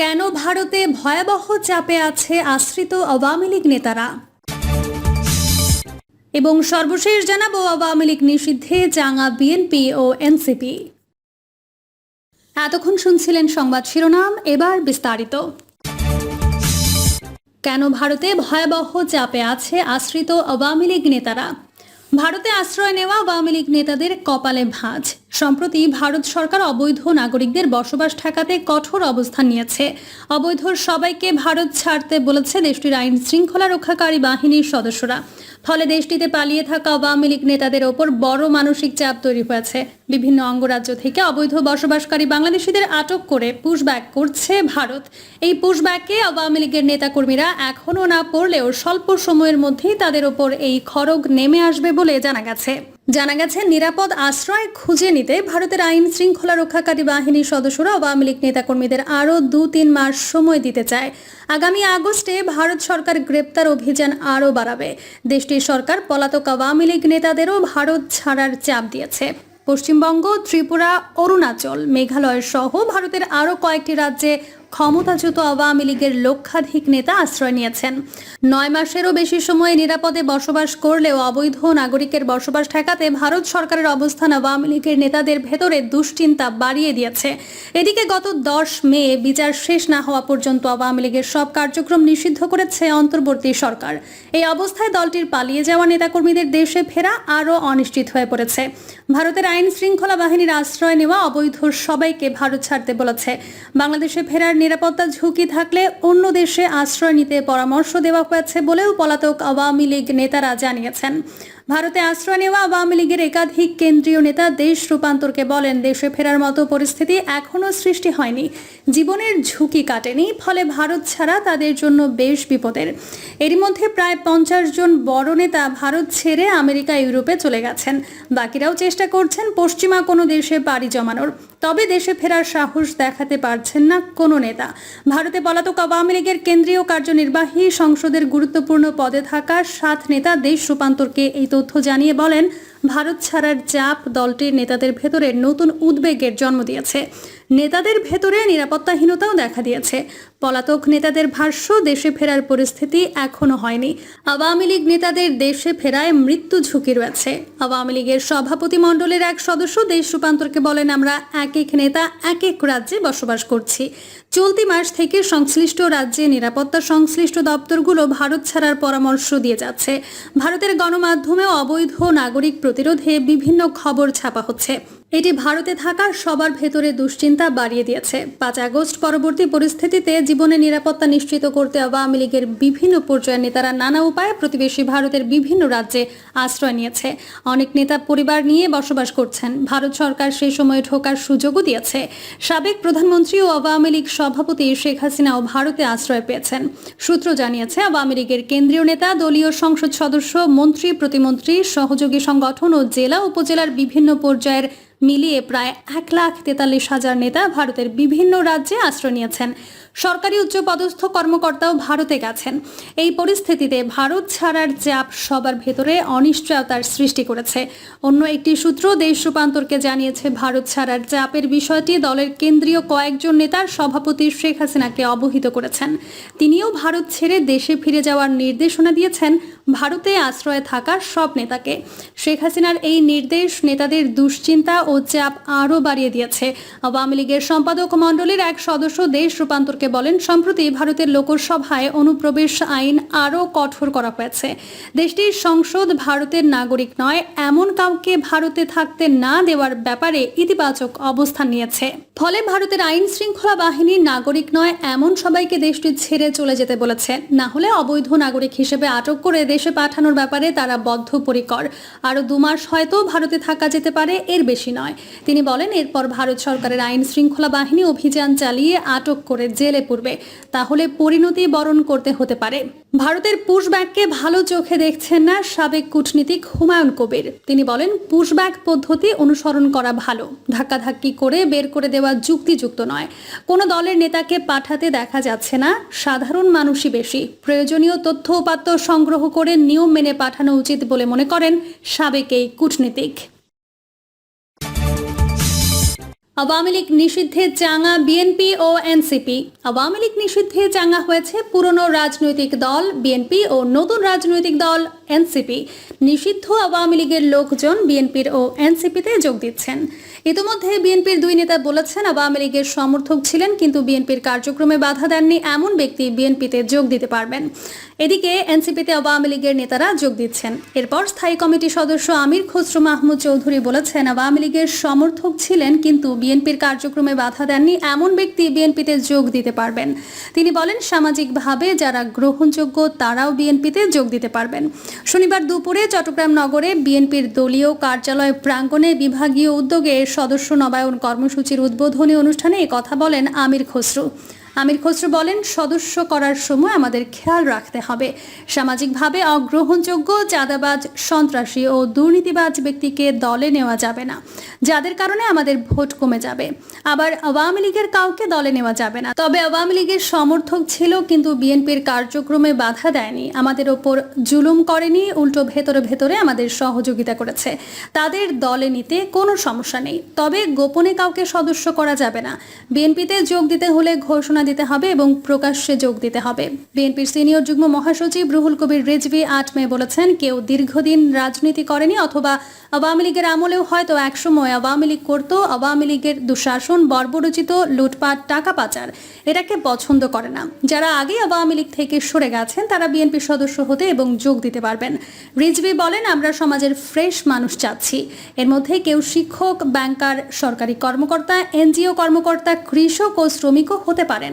কেন ভারতে ভয়াবহ চাপে আছে আশ্রিত আওয়ামী লীগ নেতারা? এবং সর্বশেষ জানাব আওয়ামী লীগ নিষিদ্ধে চাঙা বিএনপি ও এনসিপি। এতক্ষণ শুনছিলেন সংবাদ শিরোনাম, এবার বিস্তারিত। কেন ভারতে ভয়াবহ চাপে আছে আশ্রিত আওয়ামী লীগ নেতারা? ভারতে আশ্রয় নেওয়া আওয়ামী লীগ নেতাদের কপালে ভাঁজ। সম্প্রতি ভারত সরকার অবৈধ নাগরিকদের বসবাস ঠেকাতে কঠোর অবস্থান নিয়েছে। অবৈধ সবাইকে ভারত ছাড়তে বলেছে দেশটির আইন শৃঙ্খলা রক্ষাকারী বাহিনীর সদস্যরা। ফলে দেশটিতে পালিয়ে থাকা আওয়ামী লীগ নেতাদের ওপর বড় মানসিক চাপ তৈরি হয়েছে। বিভিন্ন অঙ্গরাজ্য থেকে অবৈধ বসবাসকারী বাংলাদেশিদের আটক করে পুশব্যাক করছে ভারত। এই পুশব্যাকে আওয়ামী লীগের নেতাকর্মীরা এখনও না পড়লেও স্বল্প সময়ের মধ্যেই তাদের ওপর এই খড়গ নেমে আসবে বলে জানা গেছে। জানা গেছে, নিরাপদ আশ্রয় খুঁজে নিতে ভারতের আইন শৃঙ্খলা রক্ষাকারী বাহিনীর সদস্যরা আওয়ামী লীগ নেতাকর্মীদের আরও দু তিন মাস সময় দিতে চায়। আগামী আগস্টে ভারত সরকার গ্রেপ্তার অভিযান আরও বাড়াবে। দেশটির সরকার পলাতক আওয়ামী লীগ নেতাদেরও ভারত ছাড়ার চাপ দিয়েছে। পশ্চিমবঙ্গ, ত্রিপুরা, অরুণাচল, মেঘালয় সহ ভারতের আরও কয়েকটি রাজ্যে ক্ষমতাচ্যুত আওয়ামী লীগের লক্ষাধিক নেতা আশ্রয় নিয়েছেন। নয় মাসেরও বেশি সময়ে নিরাপদে বসবাস করলেও অবৈধ নাগরিকের বসবাস ঠেকাতে ভারত সরকারের অবস্থান আওয়ামী লীগের নেতাদের ভেতরে দুশ্চিন্তা বাড়িয়ে দিয়েছে। এদিকে গত দশ মে বিচার শেষ না হওয়া পর্যন্ত আওয়ামী লীগের সব কার্যক্রম নিষিদ্ধ করেছে অন্তর্বর্তী সরকার। এই অবস্থায় দলটির পালিয়ে যাওয়া নেতাকর্মীদের দেশে ফেরা আরও অনিশ্চিত হয়ে পড়েছে। ভারতের আইন শৃঙ্খলা বাহিনীর আশ্রয় নেওয়া অবৈধ সবাইকে ভারত ছাড়তে বলেছে। বাংলাদেশে ফেরার নিরাপত্তা ঝুঁকি থাকলে অন্য দেশে আশ্রয় নিতে পরামর্শ দেওয়া হয়েছে বলেও পলাতক আওয়ামী লীগ নেতারা জানিয়েছেন। ভারতে আশ্রয় নেওয়া আওয়ামী লীগের একাধিক কেন্দ্রীয় নেতা দেশ রূপান্তরকে বলেন, দেশে ফেরার মতো পরিস্থিতি এখনও সৃষ্টি হয়নি। জীবনের ঝুঁকি কাটেনি, ফলে ভারত ছাড়া তাদের জন্য বেশ বিপদের। এরই মধ্যে প্রায় পঞ্চাশ জন বড় নেতা ভারত ছেড়ে আমেরিকা, ইউরোপে চলে গেছেন। বাকিরাও চেষ্টা করছেন পশ্চিমা কোনো দেশে পাড়ি জমানোর। তবে দেশে ফেরার সাহস দেখাতে পারছেন না কোনো নেতা। ভারতে পলাতক আওয়ামী লীগের কেন্দ্রীয় কার্যনির্বাহী সংসদের গুরুত্বপূর্ণ পদে থাকা সাত নেতা দেশ রূপান্তরকে এই তথ্য জানিয়ে বলেন ভারত ছাড়ার চাপ দলটির নেতাদের ভেতরে নতুন উদ্বেগের জন্ম দিয়েছে। নেতাদের ভেতরে নিরাপত্তাহীনতাও দেখা দিয়েছে। পলাতক নেতাদের ভাষ্য, দেশে ফেরার পরিস্থিতি এখনও হয়নি। আওয়ামী লীগ নেতাদের দেশে ফেরায় মৃত্যু ঝুঁকি রয়েছে। আওয়ামী লীগের সভাপতি মণ্ডলের এক সদস্য দেশ রূপান্তরকে বলেন, আমরা এক এক নেতা, এক এক রাজ্যে বসবাস করছি। চলতি মাস থেকে সংশ্লিষ্ট রাজ্যে নিরাপত্তা সংশ্লিষ্ট দপ্তরগুলো ভারত ছাড়ার পরামর্শ দিয়ে যাচ্ছে। ভারতের গণমাধ্যমেও অবৈধ নাগরিক প্রতিরোধে বিভিন্ন খবর ছাপা হচ্ছে। এটি ভারতে থাকা সবার ভেতরে দুশ্চিন্তা বাড়িয়ে দিয়েছে। পাঁচ আগস্ট পরবর্তী পরিস্থিতিতে জীবনের নিরাপত্তা নিশ্চিত করতে আওয়ামী লীগের বিভিন্ন পর্যায়ের নেতারা নানা উপায়ে প্রতিবেশী ভারতের বিভিন্ন রাজ্যে আশ্রয় নিয়েছে। অনেক নেতা পরিবার নিয়ে বসবাস করছেন। ভারত সরকার সেই সময়ে ঢোকার সুযোগও দিয়েছে। সাবেক প্রধানমন্ত্রী ও আওয়ামী লীগ সভাপতি শেখ হাসিনাও ভারতে আশ্রয় পেয়েছেন। সূত্র জানিয়েছে, আওয়ামী লীগের কেন্দ্রীয় নেতা, দলীয় সংসদ সদস্য, মন্ত্রী, প্রতিমন্ত্রী, সহযোগী সংগঠন ও জেলা উপজেলার বিভিন্ন পর্যায়ের মিলিয়ে প্রায় এক লাখ তেতাল্লিশ হাজার নেতা ভারতের বিভিন্ন রাজ্যে আশ্রয় নিয়েছেন। সরকারি উচ্চপদস্থ কর্মকর্তাও ভারতে গেছেন। এই পরিস্থিতিতে ভারত ছাড়ার চাপ সবার ভেতরে অনিশ্চয়তার সৃষ্টি করেছে। অন্য একটি সূত্র দেশ রূপান্তরকে জানিয়েছে, ভারত ছাড়ার চাপের বিষয়টি দলের কেন্দ্রীয় কয়েকজন নেতার সভাপতি শেখ হাসিনাকে অবহিত করেছেন। তিনিও ভারত ছেড়ে দেশে ফিরে যাওয়ার নির্দেশনা দিয়েছেন ভারতে আশ্রয়ে থাকা সব নেতাকে। শেখ হাসিনার এই নির্দেশ নেতাদের দুশ্চিন্তা ও চাপ আরও বাড়িয়ে দিয়েছে। আওয়ামী লীগের সম্পাদক মণ্ডলীর এক সদস্য দেশ রূপান্তরকে বলেন, সম্প্রতি ভারতের লোকসভায় অনুপ্রবেশ আইন আরও কঠোর করা হয়েছে। দেশটির সংসদ ভারতের নাগরিক নয়, এমন কাউকে ভারতে থাকতে না দেওয়ার ব্যাপারে ইতিবাচক অবস্থান নিয়েছে। ফলে ভারতের আইন শৃঙ্খলা বাহিনীর নাগরিক নয়, এমন সবাইকে দেশটি ছেড়ে চলে যেতে বলেছে। না হলে অবৈধ নাগরিক হিসেবে আটক করে দেশে পাঠানোর ব্যাপারে তারা বদ্ধপরিকর। আরও দু মাস হয়তো ভারতে থাকা যেতে পারে, এর বেশি নয়। তিনি বলেন, এরপর ভারত সরকারের আইন শৃঙ্খলা বাহিনী অভিযান চালিয়ে আটক করে জেলে পড়বে। তাহলে পরিণতি বরণ করতে হতে পারে। ভারতের পুশব্যাককে ভালো চোখে দেখছেন না সাবেক কূটনীতিক হুমায়ুন কবির। তিনি বলেন, পুশব্যাক পদ্ধতি অনুসরণ করা ভালো। ধাক্কাধাক্কি করে বের করে দেওয়া যুক্তিযুক্ত নয়। কোনো দলের নেতাকে পাঠাতে দেখা যাচ্ছে না। সাধারণ মানুষই বেশি। প্রয়োজনীয় তথ্য উপাত্ত সংগ্রহ করে নিয়ম মেনে পাঠানো উচিত বলে মনে করেন সাবেক এই কূটনীতিক। আওয়ামী লীগ নিষিদ্ধে চাঙ্গা বিএনপি ও এনসিপি। আওয়ামী লীগ নিষিদ্ধে চাঙ্গা হয়েছে পুরনো রাজনৈতিক দল বিএনপি ও নতুন রাজনৈতিক দল এনসিপি। নিষিদ্ধ আওয়ামী লীগের লোকজন বিএনপির ও এনসিপিতে যোগ দিচ্ছেন। ইতিমধ্যে বিএনপির দুই নেতা বলেছেন আওয়ামী লীগের সমর্থক ছিলেন কিন্তু বিএনপির কার্যক্রমে বাধা দেননি এমন ব্যক্তি বিএনপিতে যোগ দিতে পারবেন। এদিকে এনসিপিতে আওয়ামী লীগের নেতারা যোগ দিচ্ছেন। এরপর স্থায়ী কমিটির সদস্য আমির খসরু মাহমুদ চৌধুরী বলেছেন, আওয়ামী লীগের সমর্থক ছিলেন কিন্তু বিএনপির কার্যক্রমে বাধা দেননি এমন ব্যক্তি বিএনপিতে যোগ দিতে পারবেন। তিনি বলেন, সামাজিকভাবে যারা গ্রহণযোগ্য, তারাও বিএনপিতে যোগ দিতে পারবেন। শনিবার দুপুরে চট্টগ্রাম নগরে বিএনপির দলীয় কার্যালয় প্রাঙ্গণে বিভাগীয় উদ্যোগে সদস্য নবায়ন কর্মসূচির উদ্বোধনী অনুষ্ঠানে কথা বলেন আমির খসরু। আমির খসরু বলেন, সদস্য করার সময় আমাদের খেয়াল রাখতে হবে। সামাজিকভাবে অগ্রহণযোগ্য চাঁদাবাজ, সন্ত্রাসী ও দুর্নীতিবাজ ব্যক্তিকে দলে নেওয়া যাবে না। যাদের কারণে আমাদের ভোট কমে যাবে। আবার আওয়ামী লীগের কাউকে দলে নেওয়া যাবে না। তবে আওয়ামী লীগের সমর্থক ছিল, কিন্তু বিএনপির কার্যক্রমে বাধা দেয়নি। আমাদের ওপর জুলুম করেনি, উল্টো ভেতরে ভেতরে আমাদের সহযোগিতা করেছে। তাদের দলে নিতে কোনো সমস্যা নেই। তবে গোপনে কাউকে সদস্য করা যাবে না। বিএনপিতে যোগ দিতে হলে ঘোষণা দিতে হবে এবং প্রকাশ্যে যোগ দিতে হবে। বিএনপির সিনিয়র যুগ্ম মহাসচিব রুহুল কবির রেজভি আট মে বলেছেন, কেউ দীর্ঘদিন রাজনীতি করেনি অথবা আওয়ামী লীগের আমলেও হয়তো একসময় আওয়ামী লীগ করত, আওয়ামী লীগের দুঃশাসন, বর্বরচিত, লুটপাট, টাকা পাচার, এটাকে পছন্দ করে না। যারা আগে আওয়ামী লীগ থেকে সরে গেছেন, তারা বিএনপির সদস্য হতে এবং যোগ দিতে পারবেন। রিজভি বলেন, আমরা সমাজের ফ্রেশ মানুষ চাচ্ছি। এর মধ্যে কেউ শিক্ষক, ব্যাংকার, সরকারি কর্মকর্তা, এনজিও কর্মকর্তা, কৃষক ও শ্রমিকও হতে পারেন।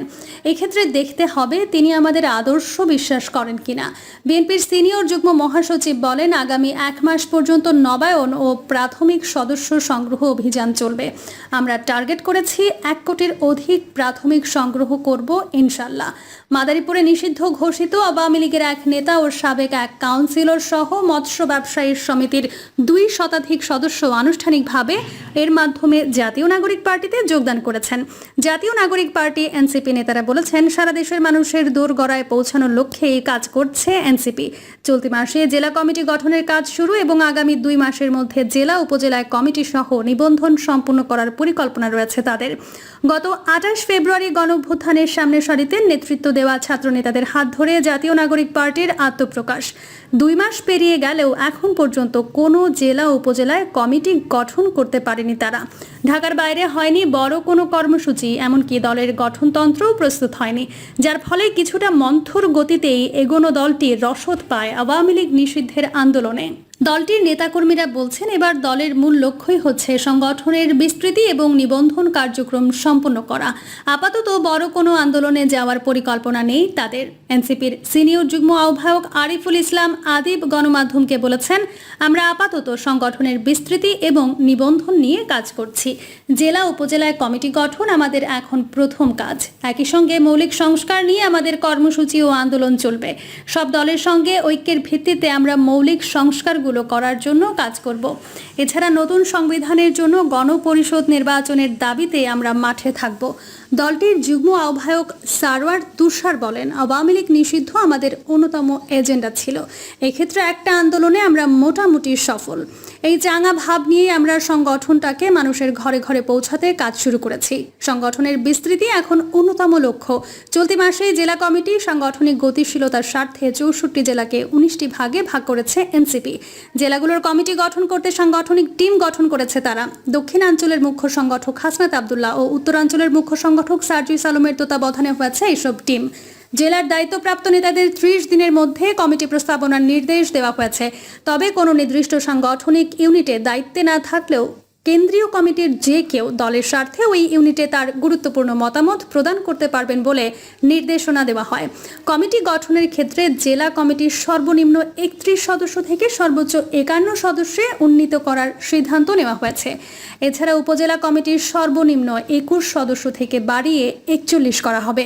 এক্ষেত্রে দেখতে হবে তিনি আমাদের আদর্শ বিশ্বাস করেন কিনা। বিএনপির সিনিয়র যুগ্ম মহাসচিব বলেন, আগামী এক মাস পর্যন্ত নবায়ন ও প্রাথমিক সদস্য সংগ্রহ অভিযান চলবে। আমরা টার্গেট করেছি এক কোটির অধিক প্রাথমিক সংগ্রহ করব ইনশাল্লাহ। মাদারীপুরে নিষিদ্ধ ঘোষিত আওয়ামী লীগের এক নেতা ও সাবেক এক কাউন্সিলর সহ মৎস্য ব্যবসায়ী সমিতির দুই শতাধিক সদস্য আনুষ্ঠানিকভাবে এর মাধ্যমে জাতীয় নাগরিক পার্টিতে যোগদান করেছেন। জাতীয় নাগরিক পার্টি এনসিপি নেতারা বলেছেন, সারা দেশের মানুষের দোরগড়ায় পৌঁছানোর লক্ষ্যে এই কাজ করছে এনসিপি। চলতি মাসে জেলা কমিটি গঠনের কাজ শুরু এবং আগামী দুই মাসের মধ্যে জেলা উপজেলায় কমিটি সহ নিবন্ধন সম্পূর্ণ করার পরিকল্পনা রয়েছে তাদের। গত আঠাশ ফেব্রুয়ারি গণঅভ্যুত্থানের সামনে সারিতে নেতৃত্ব দেওয়া ছাত্র নেতাদের হাত ধরে জাতীয় নাগরিক পার্টির আত্মপ্রকাশ। দুই মাস পেরিয়ে গেলেও এখন পর্যন্ত কোনো জেলা, উপজেলায় কমিটি গঠন করতে পারেনি তারা। ঢাকার বাইরে হয়নি বড় কোনো কর্মসূচি, এমনকি দলের গঠনতন্ত্রও প্রস্তুত হয়নি, যার ফলে কিছুটা মন্থর গতিতেই এগোনো দলটি রসদ পায় আওয়ামী লীগ নিষিদ্ধের আন্দোলনে। দলটির নেতাকর্মীরা বলছেন, এবার দলের মূল লক্ষ্যই হচ্ছে সংগঠনের বিস্তৃতি এবং নিবন্ধন কার্যক্রম সম্পন্ন করা। আপাতত বড় কোনো আন্দোলনে যাওয়ার পরিকল্পনা নেই তাদের। এনসিপির সিনিয়র যুগ্ম আহ্বায়ক আরিফুল ইসলাম আদিব গণমাধ্যমকে বলেছেন, আমরা আপাতত সংগঠনের বিস্তৃতি এবং নিবন্ধন নিয়ে কাজ করছি। জেলা উপজেলায় কমিটি গঠন আমাদের এখন প্রথম কাজ। একই সঙ্গে মৌলিক সংস্কার নিয়ে আমাদের কর্মসূচি ও আন্দোলন চলবে। সব দলের সঙ্গে ঐক্যের ভিত্তিতে আমরা মৌলিক সংস্কারগুলো করার জন্য কাজ করব। এছাড়া নতুন সংবিধানের জন্য গণপরিষদ নির্বাচনের দাবিতে আমরা মাঠে থাকব। দলটির যুগ্ম আহ্বায়ক সারওয়ার তুষার বলেন, আওয়ামী লীগ নিষিদ্ধ আমাদের অন্যতম এজেন্ডা ছিল। এক্ষেত্রে একটা আন্দোলনে আমরা মোটামুটি সফল। এই চাঙা ভাব নিয়ে আমরা সংগঠনটাকে মানুষের ঘরে ঘরে পৌঁছাতে কাজ শুরু করেছি। সংগঠনের বিস্তৃতি এখন অন্যতম লক্ষ্য। চলতি মাসে জেলা কমিটি সাংগঠনিক গতিশীলতার স্বার্থে চৌষট্টি জেলাকে উনিশটি ভাগে ভাগ করেছে এনসিপি। জেলাগুলোর কমিটি গঠন করতে সাংগঠনিক টিম গঠন করেছে তারা। দক্ষিণাঞ্চলের মুখ্য সংগঠক হাসনাত আবদুল্লাহ ও উত্তরাঞ্চলের মুখ্য সংগঠক সার্জিস আলমের তত্ত্বাবধানে হয়েছে এইসব টিম। জেলার দায়িত্বপ্রাপ্ত নেতাদের ত্রিশ দিনের মধ্যে কমিটি প্রস্তাবনার নির্দেশ দেওয়া হয়েছে। তবে কোনো নির্দিষ্ট সাংগঠনিক ইউনিটে দায়িত্বে না থাকলেও কেন্দ্রীয় কমিটির যে কেউ দলের স্বার্থে ওই ইউনিটে তার গুরুত্বপূর্ণ মতামত প্রদান করতে পারবেন বলে নির্দেশনা দেওয়া হয়। কমিটি গঠনের ক্ষেত্রে জেলা কমিটির সর্বনিম্ন একত্রিশ সদস্য থেকে সর্বোচ্চ একান্ন সদস্যে উন্নীত করার সিদ্ধান্ত নেওয়া হয়েছে। এছাড়া উপজেলা কমিটির সর্বনিম্ন একুশ সদস্য থেকে বাড়িয়ে একচল্লিশ করা হবে।